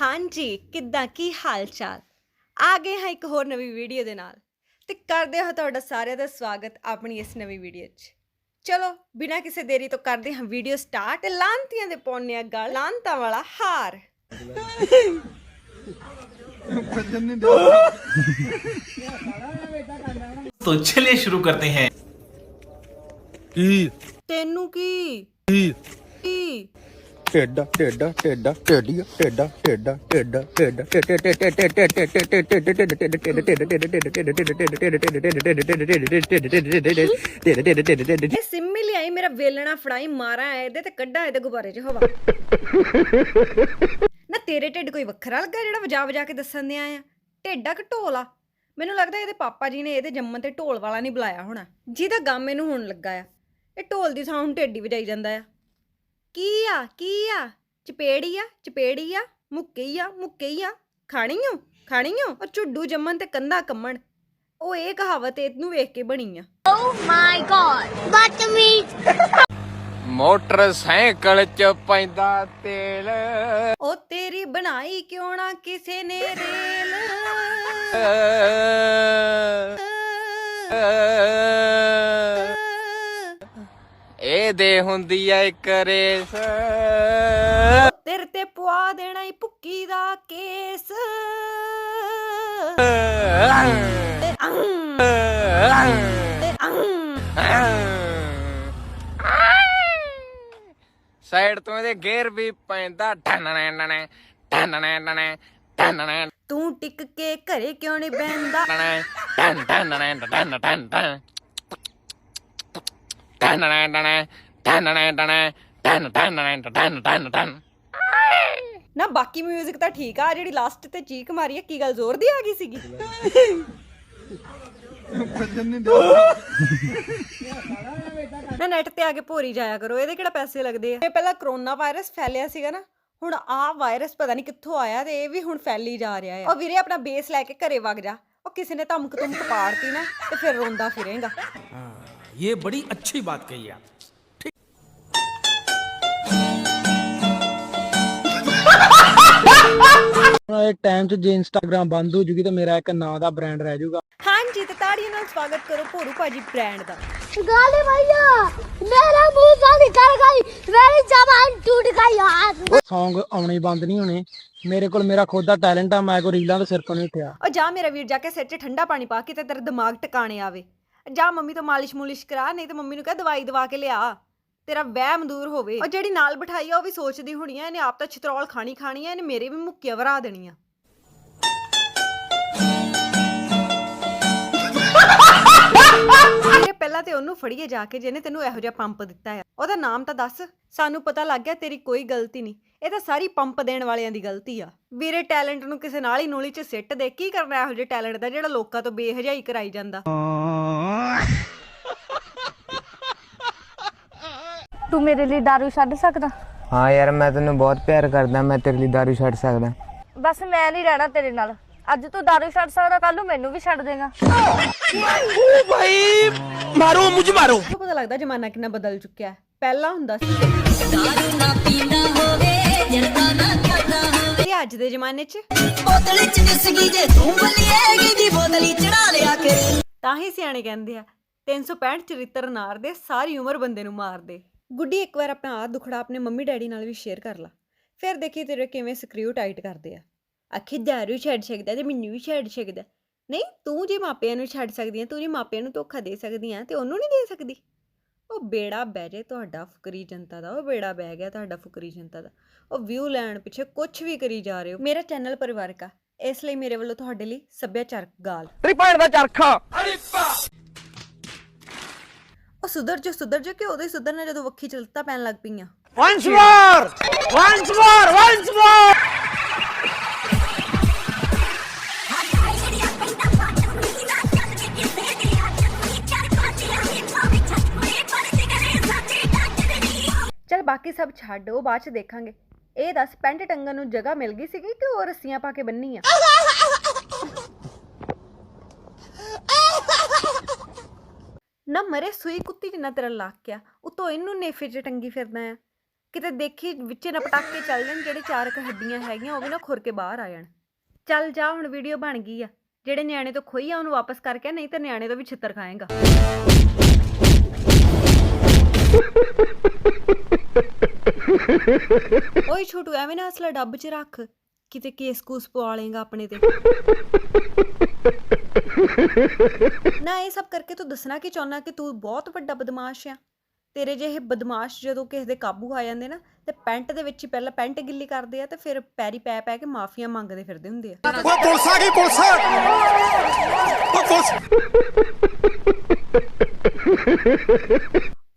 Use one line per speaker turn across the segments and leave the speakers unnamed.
ਹਾਂਜੀ, ਕਿੱਦਾਂ, ਕੀ ਹਾਲ ਚਾਲ ਆ ਗਏ ਹਾਂ ਇੱਕ ਹੋਰ ਨਵੀਂ ਵੀਡੀਓ ਦੇ ਨਾਲ। ਤੇ ਕਰਦੇ ਹਾਂ ਤੁਹਾਡਾ ਸਾਰਿਆਂ ਦਾ ਸਵਾਗਤ ਆਪਣੀ ਇਸ ਨਵੀਂ ਵੀਡੀਓ 'ਚ। ਚਲੋ, ਬਿਨਾਂ ਕਿਸੇ ਦੇਰੀ ਤੋਂ ਕਰਦੇ ਹਾਂ ਵੀਡੀਓ ਸਟਾਰਟ। ਤੇ ਲਾਂਤੀਆਂ ਦੇ ਪਾਉਣੇ ਆ ਗਲ, ਲਾਂਤਾਂ ਵਾਲਾ ਹਾਰ।
तो चलिए शुरू करते हैं
ਕੀ
ਤੈਨੂੰ ਕੀ
ਕੀ
ਕੀ
ਟੇਡਾ ਟੇਡਾ ਟੇਡਾ ਟੇਡੀਆ ਟੇਡਾ ਟੇਡਾ ਟੇਡਾ ਟੇਡਾ
ਇਹ ਸਿੰਮੀ ਲਿਆਈ ਮੇਰਾ ਵੇਲਣਾ ਫੜਾਈ ਮਾਰਾਂ ਇਹਦੇ ਤੇ ਕੱਢਾਂ ਇਹਦੇ ਗੁਬਾਰੇ 'ਚ ਹਵਾ ਨਾ ਤੇਰੇ ਢਿੱਡ ਕੋਈ ਵੱਖਰਾ ਲੱਗਾ ਜਿਹੜਾ ਵਜਾ ਵਜਾ ਕੇ ਦੱਸਣ ਦਿਆ ਆ? ਢਿੱਡਾ ਕਿ ਢੋਲਾ ਮੈਨੂੰ ਲੱਗਦਾ ਇਹਦੇ ਪਾਪਾ ਜੀ ਨੇ ਇਹਦੇ ਜੰਮਣ ਤੇ ਢੋਲ ਵਾਲਾ ਨਹੀਂ ਬੁਲਾਇਆ ਹੋਣਾ। ਜਿਹਦਾ ਗਮ ਇਹਨੂੰ ਹੁਣ ਲੱਗਾ ਆ। ਇਹ ਢੋਲ ਦੀ ਥਾਂ ਹੁਣ ਢਿੱਡੀ ਵਜਾਈ ਜਾਂਦਾ ਆ। ਕੀ ਆ? ਕੀ ਆ? ਚਪੇੜੀ ਆ? ਚਪੇੜੀ ਆ? ਮੁੱਕੀ ਆ? ਮੁੱਕੀ ਆ? ਖਾਣੀ ਓ? ਖਾਣੀ ਓ? ਉਹ ਝੁੱਡੂ ਜੰਮਣ ਤੇ ਕੰਧਾ ਕੰਮਣ। ਉਹ ਇਹ ਕਹਾਵਤ ਇਹਨੂੰ ਵੇਖ ਕੇ ਬਣੀ ਆ।
oh My god. Buttermeat.
Motorcycle ਚ ਪੈਂਦਾ ਤੇਲ।
ਉਹ ਤੇਰੀ ਬਣਾਈ ਕਿਉਂ ਨਾ ਕਿਸੇ ਨੇ ਰੇਲ?
ਇਹ ਦੇ ਹੁੰਦੀ ਐ ਇੱਕ ਰੇਸ।
ਤੇਰੇ ਤੇ ਪਵਾ ਦੇਣਾ ਈ ਭੁੱਕੀ ਦਾ ਕੇਸ। ਤੇ ਤੇ।
ਸਾਈਡ ਤੋਂ ਇਹਦੇ ਗੇਅਰ ਵੀ ਪੈਂਦਾ। ਟਨਣੇ ਟਨਣੇ ਟਨਣੇ ਟਨਣੇ ਟਨਣੇ
ਤੂੰ ਟਿਕ ਕੇ ਘਰੇ ਕਿਉਂ ਨਹੀਂ ਬੈੰਦਾ
ਟਨਣੇ ਟਨ ਟਨਣੇ ਟਨ ਟਨ ਟਨ ਟਨਣੇ ਟਨਣੇ ਟਨਣੇ ਟਨਣੇ ਟਨ ਟਨਣੇ ਟਨ ਟਨ ਟਨ
ਨਾ ਬਾਕੀ 뮤직 ਤਾਂ ਠੀਕ ਆ ਜਿਹੜੀ ਲਾਸਟ ਤੇ ਚੀਕ ਮਾਰੀ ਆ ਕੀ ਗੱਲ ਜ਼ੋਰ ਦੀ ਆ ਗਈ ਸੀਗੀ? ਨਾ ਨੈਟ ਤੇ ਆ ਕੇ ਭੋਰੀ ਜਾਇਆ ਕਰੋ। ਇਹਦੇ ਕਿਹੜਾ ਪੈਸੇ ਲੱਗਦੇ ਆ? ਇਹ ਪਹਿਲਾਂ ਕਰੋਨਾ ਵਾਇਰਸ ਫੈਲਿਆ ਸੀਗਾ ਨਾ ਹੁਣ ਆ ਵਾਇਰਸ ਪਤਾ ਨਹੀਂ ਕਿੱਥੋਂ ਆਇਆ ਤੇ ਇਹ ਵੀ ਹੁਣ ਫੈਲੀ ਜਾ ਰਿਹਾ ਹੈ ਉਹ ਵੀਰੇ ਆਪਣਾ ਬੇਸ ਲੈ ਕੇ ਘਰੇ ਵਗ ਜਾ। ਉਹ ਕਿਸੇ ਨੇ ਧਮਕ ਧਮਕ ਪਾੜਤੀ ਨਾ ਤੇ ਫਿਰ ਰੋਂਦਾ ਫਿਰੇਗਾ।
ਹਾਂ ਇਹ ਬੜੀ ਅੱਛੀ ਬਾਤ ਕਹੀ
ਆ। ਆਏ ਟਾਈਮ 'ਚ ਜੇ ਇੰਸਟਾਗ੍ਰam ਬੰਦ ਹੋ ਜੂਗੀ ਤਾਂ ਮੇਰਾ ਇੱਕ ਨਾਂ ਦਾ ਬ੍ਰਾਂਡ ਰਹਿ ਜਾਊਗਾ
ਹਾਂਜੀ ਤੇ ਤਾੜੀਆਂ ਨਾਲ ਸਵਾਗਤ ਕਰੋ ਭੋਰੂ ਭਾਜੀ ਬ੍ਰਾਂਡ ਦਾ।
ਗਾਲੀ ਭਈਆ ਮੇਰਾ ਮੂੰਹ ਗਾਲੀ ਕਰ ਗਈ ਮੇਰੀ ਜ਼ਬਾਨ ਟੁੱਟ ਗਈ ਯਾਰ।
Song ਆਉਣੇ ਬੰਦ ਨਹੀਂ ਹੋਣੇ। ਮੇਰੇ ਕੋਲ ਮੇਰਾ ਖੁਦ ਦਾ ਟੈਲੈਂਟ ਆ ਮੈਂ ਕੋ ਰੀਲਾਂ ਦੇ ਸਿਰ ਤੋਂ ਨਹੀਂ ਉੱਠਿਆ।
ਉਹ ਜਾ ਮੇਰਾ ਵੀਰ ਜਾ ਕੇ ਸਿਰ 'ਚ ਠੰਡਾ ਪਾਣੀ ਪਾ ਕੇ ਤੇ ਤੇਰਾ ਦਿਮਾਗ ਟਿਕਾਣੇ ਆਵੇ। ਜਾ ਮੰਮੀ ਤੋਂ ਮਾਲਿਸ਼ ਮੂਲਿਸ਼ ਕਰਾ ਨਹੀਂ ਤੇ ਮੰਮੀ ਨੂੰ ਕਹ ਦਵਾਈ ਦਵਾ ਕੇ ਲਿਆ। ਤੇਰਾ ਵਹਿਮ ਦੂਰ ਹੋਵੇ। ਉਹ ਜਿਹੜੀ ਨਾਲ ਬਿਠਾਈ ਆ, ਉਹ ਵੀ ਸੋਚਦੀ ਹੋਣੀ ਆ, ਇਹਨੇ ਆਪ ਤਾਂ ਚਿਤਰੌਲ ਖਾਣੀ ਖਾਣੀ ਆ, ਇਹਨੇ ਮੇਰੇ ਵੀ ਮੁੱਕੀਆਂ ਵਰਾ ਦੇਣੀਆਂ। ਵੀਰੇ ਪਹਿਲਾਂ ਤੇ ਉਹਨੂੰ ਫੜੀਏ ਜਾ ਕੇ, ਜਿਹਨੇ ਤੈਨੂੰ ਇਹੋ ਜਿਹਾ ਪੰਪ ਦਿੱਤਾ ਆ। ਉਹਦਾ ਨਾਮ ਤਾਂ ਦੱਸ, ਸਾਨੂੰ ਪਤਾ ਲੱਗ ਗਿਆ ਤੇਰੀ ਕੋਈ ਗਲਤੀ ਨਹੀਂ। ਇਹ ਤਾਂ ਸਾਰੀ ਪੰਪ ਦੇਣ ਵਾਲਿਆਂ ਦੀ ਗਲਤੀ ਆ। ਵੀਰੇ ਟੈਲੈਂਟ ਨੂੰ ਕਿਸੇ ਨਾਲ ਹੀ ਨੂਲੀ 'ਚ ਸਿੱਟ ਦੇ, ਕੀ ਕਰਨਾ ਇਹੋ ਜਿਹੇ ਟੈਲੈਂਟ ਦਾ ਜਿਹੜਾ ਲੋਕਾਂ ਤੋਂ ਬੇਹਜਾਈ ਕਰਾਈ ਜਾਂਦਾ?
ਤੂੰ ਮੇਰੇ ਲਈ ਦਾਰੂ ਛੱਡ ਸਕਦਾ?
ਹਾਂ ਯਾਰ ਮੈਂ ਤੈਨੂੰ ਬਹੁਤ ਪਿਆਰ ਕਰਦਾ ਮੈਂ ਤੇਰੇ ਲਈ ਦਾਰੂ ਛੱਡ ਸਕਦਾ।
ਬਸ ਮੈਂ ਨਹੀਂ ਰਹਿਣਾ ਤੇਰੇ ਨਾਲ। ਅੱਜ ਤੂੰ ਦਾਰੂ ਛੱਡ ਸਕਦਾ ਕੱਲ ਨੂੰ ਮੈਨੂੰ ਵੀ ਛੱਡ ਦੇਗਾ।
ਓ ਭਾਈ ਮਾਰੋ ਮੁਝ ਮਾਰੋ। ਤੁਹਾਨੂੰ ਪਤਾ ਲੱਗਦਾ ਜਮਾਨਾ ਕਿੰਨਾ ਬਦਲ ਚੁੱਕਿਆ ਪਹਿਲਾਂ ਹੁੰਦਾ ਸੀ। ਦਾਰੂ ਨਾ ਪੀਣਾ ਹੋਵੇ ਜਲਦਾ ਨਾ ਕਰਦਾ ਹੋਵੇ ਅੱਜ ਦੇ ਜਮਾਨੇ 'ਚ?
ਬੋਤਲ 'ਚ ਨਿਸਗੀ ਜੇ ਤੂੰ ਬਲੀਏਗੀ ਦੀ ਬੋਤਲੀ ਚੜਾ ਲਿਆ ਕਰੀ।
ਤਾਂ ਹੀ ਸਿਆਣੇ ਕਹਿੰਦੇ ਆ 365 ਚਰਿੱਤਰ ਨਾਰ ਦੇ ਸਾਰੀ ਉਮਰ ਬੰਦੇ ਨੂੰ ਮਾਰਦੇ ਗੁੱਡੀ ਇੱਕ ਵਾਰ ਆਪਣਾ ਆ ਦੁਖੜਾ ਆਪਣੇ ਮੰਮੀ ਡੈਡੀ ਨਾਲ ਵੀ ਸ਼ੇਅਰ ਕਰ ਲਾ। ਫਿਰ ਦੇਖੀ ਤੇਰੇ ਕਿਵੇਂ ਸਕਰੀਊ ਟਾਈਟ ਕਰਦੇ ਆ। ਆਖੀ ਦਾਰੂ ਛੱਡ ਸਕਦਾ ਤੇ ਮੈਨੂੰ ਵੀ ਛੱਡ ਸਕਦਾ। ਨਹੀਂ, ਤੂੰ ਜੇ ਮਾਪਿਆਂ ਨੂੰ ਛੱਡ ਸਕਦੀ ਆ, ਤੂੰ ਜੇ ਮਾਪਿਆਂ ਨੂੰ ਧੋਖਾ ਦੇ ਸਕਦੀ ਆ ਤੇ ਉਹਨੂੰ ਨਹੀਂ ਦੇ ਸਕਦੀ। ਉਹ ਬੇੜਾ ਬਹਿ ਜੇ ਤੁਹਾਡਾ ਫੁਕਰੀ ਜਨਤਾ ਦਾ, ਉਹ ਬੇੜਾ ਬਹਿ ਗਿਆ ਤੁਹਾਡਾ ਫੁਕਰੀ ਜਨਤਾ ਦਾ। ਉਹ ਵਿਊ ਲੈਣ ਪਿੱਛੇ ਕੁਝ ਵੀ ਕਰੀ ਜਾ ਰਹੇ ਹੋ। ਮੇਰਾ ਚੈਨਲ ਪਰਿਵਾਰਕ ਆ, ਇਸ ਲਈ ਮੇਰੇ ਵੱਲੋਂ ਤੁਹਾਡੇ ਲਈ ਸੱਭਿਆਚਾਰਕ ਗਾਲ।
ਤੇਰੀ ਭੈਣ ਦਾ ਚਰਖਾ!
ਉਹ ਸੁਧਰ ਜੋ ਸੁਧਰ ਜੋ ਕਿ ਉਦੋਂ ਹੀ ਸੁਧਰਨਾ ਜਦੋਂ ਵੱਖੀ ਚਲਤਾ ਪੈਣ ਲੱਗ ਪਈਆਂ।
Once more once more once more
ਚਲ ਬਾਕੀ ਸਭ ਛੱਡ ਉਹ ਬਾਅਦ ਚ ਦੇਖਾਂਗੇ। ਇਹ ਦੱਸ ਪੈਂਟ ਟੰਗਣ ਨੂੰ ਜਗ੍ਹਾ ਮਿਲ ਗਈ ਸੀਗੀ ਕਿ ਉਹ ਰੱਸੀਆਂ ਪਾ ਕੇ ਬੰਨੀ ਆ? ਨਾ ਮਰੇ ਸੂਈ ਕੁੱਤੀ ਜਿੰਨਾ ਤੇਰਾ ਲੱਕ ਆ, ਉਤੋਂ ਇਹਨੂੰ ਨੇਫੇ 'ਚ ਟੰਗੀ ਫਿਰਦਾ ਆ। ਕਿਤੇ ਦੇਖੀ ਵਿੱਚੇ ਨਾ ਪਟਾਕੇ ਚੱਲ ਜਾਣ, ਜਿਹੜੇ ਚਾਰ ਕ ਹੱਡੀਆਂ ਹੈਗੀਆਂ, ਉਹ ਵੀ ਨਾ ਖੁਰ ਕੇ ਬਾਹਰ ਆ ਜਾਣ। ਚੱਲ ਜਾ, ਹੁਣ ਵੀਡੀਓ ਬਣ ਗਈ ਆ। ਜਿਹੜੇ ਨਿਆਣੇ ਤੋਂ ਖੋਈ ਆ, ਉਹਨੂੰ ਵਾਪਸ ਕਰਕੇ ਨਹੀਂ ਤਾਂ ਨਿਆਣੇ ਤੋਂ ਵੀ ਛਿੱਤਰ ਖਾਏਗਾ। ਓਏ ਛੋਟੂ, ਐਵੇਂ ਨਾ ਅਸਲਾ ਡੱਬ 'ਚ ਰੱਖ। ਕਿਤੇ ਕੇਸ ਕੂਸ ਪਵਾ ਲੇਗਾ ਆਪਣੇ ਤੇ। ਨਾ ਇਹ ਸਭ ਕਰਕੇ ਤੂੰ ਦੱਸਣਾ ਕਿ ਚਾਹੁੰਦਾ ਕਿ ਤੂੰ ਬਹੁਤ ਵੱਡਾ ਬਦਮਾਸ਼ ਆ। ਤੇਰੇ ਜਿਹੇ ਬਦਮਾਸ਼ ਜਦੋਂ ਕਿਸੇ ਦੇ ਕਾਬੂ ਆ ਜਾਂਦੇ ਨਾ ਤੇ ਪੈਂਟ ਦੇ ਵਿੱਚ ਹੀ ਪਹਿਲਾਂ ਪੈਂਟ ਗਿੱਲੀ ਕਰਦੇ ਆ ਤੇ ਫਿਰ ਪੈਰੀ ਪੈ ਪੈ ਕੇ ਮਾਫੀਆਂ ਮੰਗਦੇ ਫਿਰਦੇ ਹੁੰਦੇ ਆ।
ਓਏ ਪੁਲਿਸ ਆ ਗਈ ਪੁਲਿਸ! ਓ ਪੁਲਿਸ!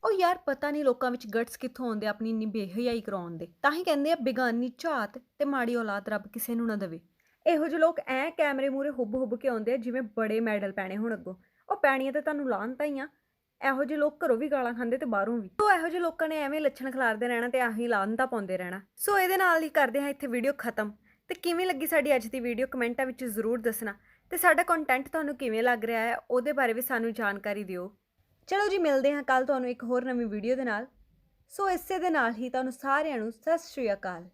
ਉਹ ਯਾਰ ਪਤਾ ਨਹੀਂ ਲੋਕਾਂ ਵਿੱਚ ਗਟਸ ਕਿੱਥੋਂ ਆਉਂਦੇ ਆਪਣੀ ਇੰਨੀ ਬੇਹਯਾਈ ਕਰਾਉਣ ਦੇ। ਤਾਂ ਹੀ ਕਹਿੰਦੇ ਆ ਬਿਗਾਨੀ ਝਾਤ ਤੇ ਮਾੜੀ ਔਲਾਦ ਰੱਬ ਕਿਸੇ ਨੂੰ ਨਾ ਦੇਵੇ। ਇਹੋ ਜਿਹੇ ਲੋਕ ਐ ਕੈਮਰੇ ਮੂਰੇ ਹੁੱਬ ਹੁੱਬ ਕੇ ਆਉਂਦੇ ਆ, ਜਿਵੇਂ ਬੜੇ ਮੈਡਲ ਪੈਣੇ ਹੁਣ ਅੱਗੋਂ। ਉਹ ਪੈਣੀਆਂ ਤਾਂ ਤੁਹਾਨੂੰ ਲਾਹਨਤਾਂ ਹੀ ਆ। ਇਹੋ ਜਿਹੇ ਲੋਕ ਘਰੋਂ ਵੀ ਗਾਲਾਂ ਖਾਂਦੇ ਤੇ ਬਾਹਰੋਂ ਵੀ। ਸੋ ਇਹੋ ਜਿਹੇ ਲੋਕਾਂ ਨੇ ਐਵੇਂ ਲੱਛਣ ਖਿਲਾਰਦੇ ਰਹਿਣਾ ਤੇ ਆਹੀ ਲਾਹਨਤਾਂ ਪਾਉਂਦੇ ਰਹਿਣਾ। ਸੋ ਇਹਦੇ ਨਾਲ ਹੀ ਕਰਦੇ ਹਾਂ ਇੱਥੇ ਵੀਡੀਓ ਖਤਮ। ਤੇ ਕਿਵੇਂ ਲੱਗੀ ਸਾਡੀ ਅੱਜ ਦੀ ਵੀਡੀਓ ਕਮੈਂਟਾਂ ਵਿੱਚ ਜ਼ਰੂਰ ਦੱਸਣਾ। ਤੇ ਸਾਡਾ ਕੰਟੈਂਟ ਤੁਹਾਨੂੰ ਕਿਵੇਂ ਲੱਗ ਰਿਹਾ ਹੈ, ਉਹਦੇ ਬਾਰੇ ਵੀ ਸਾਨੂੰ ਜਾਣਕਾਰੀ ਦਿਓ। ਚਲੋ ਜੀ, ਮਿਲਦੇ ਹਾਂ ਕੱਲ ਤੁਹਾਨੂੰ ਇੱਕ ਹੋਰ ਨਵੀਂ ਵੀਡੀਓ ਦੇ ਨਾਲ। ਸੋ ਇਸੇ ਦੇ ਨਾਲ ਹੀ ਤੁਹਾਨੂੰ ਸਾਰਿਆਂ ਨੂੰ ਸਤਿ ਸ਼੍ਰੀ ਅਕਾਲ।